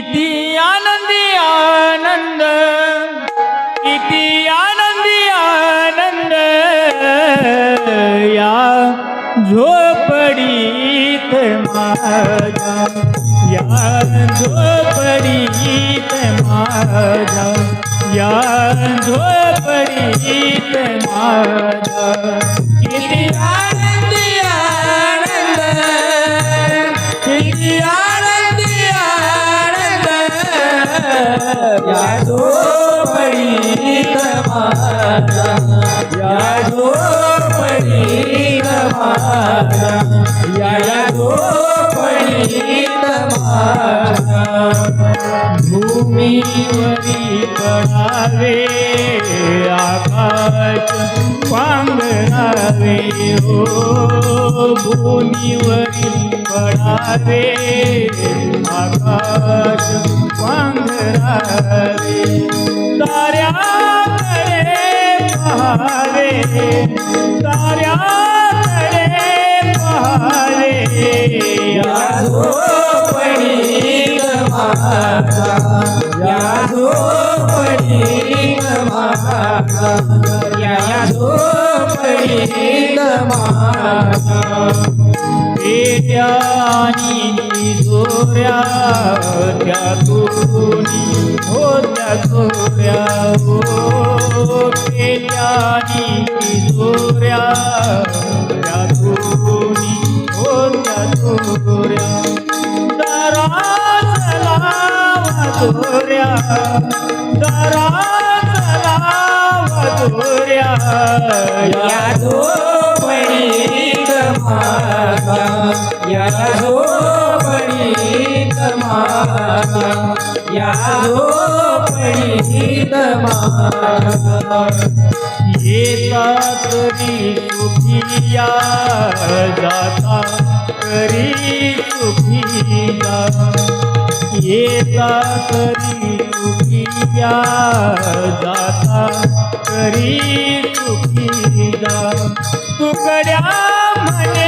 किती आनंदी आनंद. किती आनंदी आनंद. या झोपडीत माझ्या या झोपडीत माझ्या या झोपडीत माझ्या या झोपडीत माझा या झोपडीत माझा या या माझा भूमीवरी पडावे आकाश पांघरावे हो भूमीवरी पडावे आकाश पांघरावे ताऱ्याकडे पहावे ताऱ्याकडे पहावे. या माझा या माझा या माझा. पेट्यानी जोऱ्या त्या तुनी हो त्या चोऱ्या हो पेट्यानी जोऱ्या त्या तुनी हो त्या चोऱ्या दराजला मधुऱ्या दराजला मधुऱ्या या झोपडीत या झोपडीत माझा या झोपडीत माझा येता तरी सुखिया जाता करी सुखिया येता करी सुखिया जाता तरी सुखिया तुकड्या म्हणे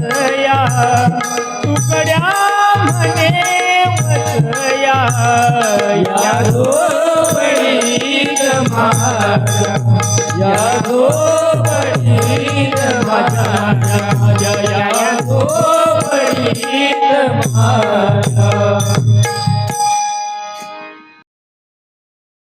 वसया तुकड्या म्हणे वसया या झोपडीत माझ्या या झोपडीत